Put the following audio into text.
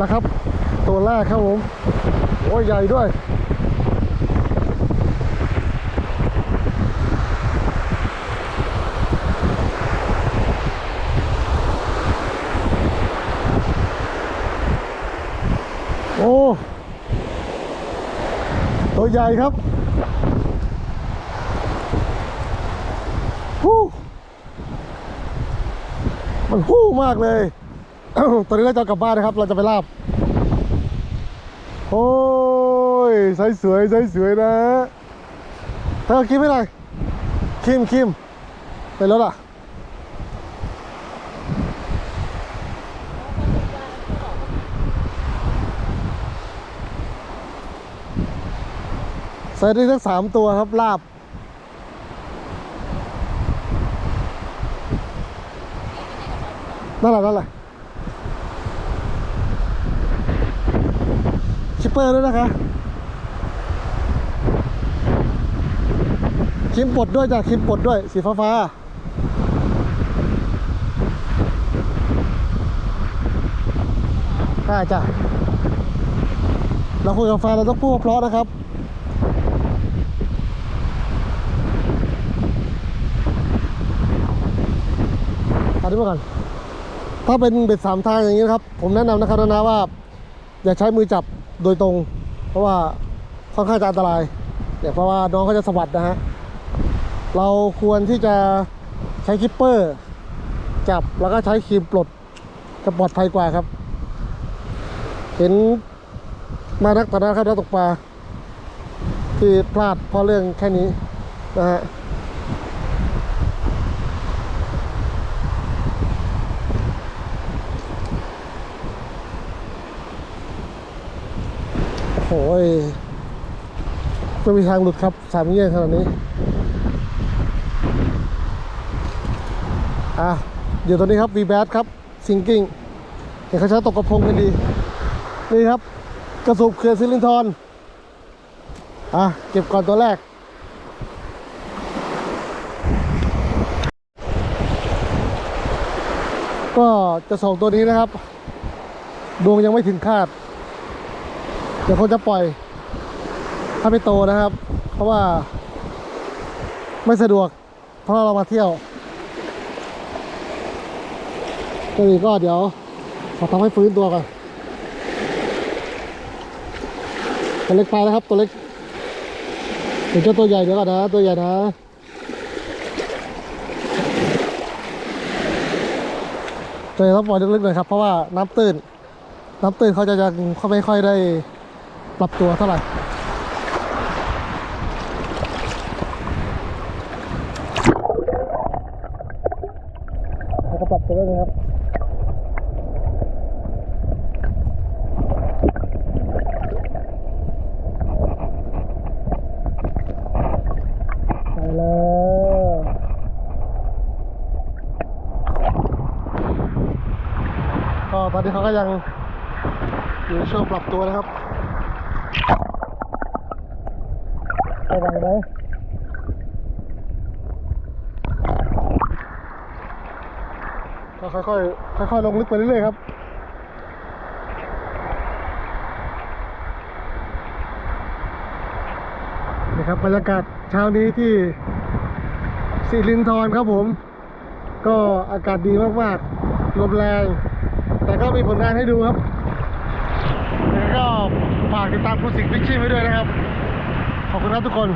แล้วครับ ตัวแรกครับผมโอ้ยใหญ่ด้วยโอ้ตัวใหญ่ครับฮู้มันฮู้มากเลย ตอนนี้เราจะกลับบ้านนะครับ เราจะไปลาบ โอ้ยใสสวยใสสวยนะเธอคิมไม่ไรคิมคิมไปรถอะใส่ได้ทั้งสามตัวครับลาบนั่นแหละนั่นแหละ ปเปอร์ด้วยนะคะคิมปลดด้วยจ้ะคิมปลดด้วย สีฟ้าฟ้าได้จ้ะเราคุยกับแฟนเราต้องพูดเพราะนะครับอันนี้มาก่อนถ้าเป็นเบ็ดสามทางอย่างนี้นะครับ ผมแนะนำนะครับนะว่า อย่าใช้มือจับ โดยตรง เพราะว่าค่อนข้างจะอันตรายเนี่ยเพราะว่าน้องเขาจะสวัสดนะฮะเราควรที่จะใช้คิปเปอร์จับแล้วก็ใช้ครีมปลดจะปลอดภัยกว่าครับ เห็นมานักตอนนะครับนักตกปลาที่พลาดเพราะเรื่องแค่นี้นะฮะ โอ้ยไม่มีทางหลุดครับสามแยกขนาดนี้ อะเดี๋ยวตอนนี้ครับ v b a t ครับซิงกิ้งเห็นเขาใช้ตกกระพงกันดี นี่ครับ กระสุบเขื่อนซิลินทรอะ เก็บก่อนตัวแรกก็จะส่งตัวนี้นะครับ ดวงยังไม่ถึงคาด ดี๋ยวเขาจะปล่อย ถ้าไม่โตนะครับ เพราะว่าไม่สะดวก เพราะเรามาเที่ยวตัวนี้ก็เดี๋ยวขอทำให้ฟื้นตัวก่อนตัวเล็กไปแล้วครับตัวเล็กเดี๋ยวเจ้าตัวใหญ่เดี๋ยวก่อนนะตัวใหญ่นะตัวใหญ่ต้องปล่อยลึกๆหน่อยครับเพราะว่าน้ำตื้นน้ำตื้นเขาจะยังเขาไม่ค่อยได้ ปรับตัวเท่าไหร่แล้วก็ปรับตัวด้วยนะครับไปแล้วก็ตอนนี้เขาก็ยังอยู่ในช่วงปรับตัวนะครับ ไปไหนไหมก็ค่อยๆค่อยๆลงลึกไปเรื่อยๆครับนี่ครับบรรยากาศเช้านี้ที่สิรินทรครับผม ก็อากาศดีมากๆลมแรง แต่ก็มีผลงานให้ดูครับ แล้วก็ฝากติดตามคุณสิงห์พิชชิ่ไว้ด้วยนะครับ ขอบคุณครับทุกคน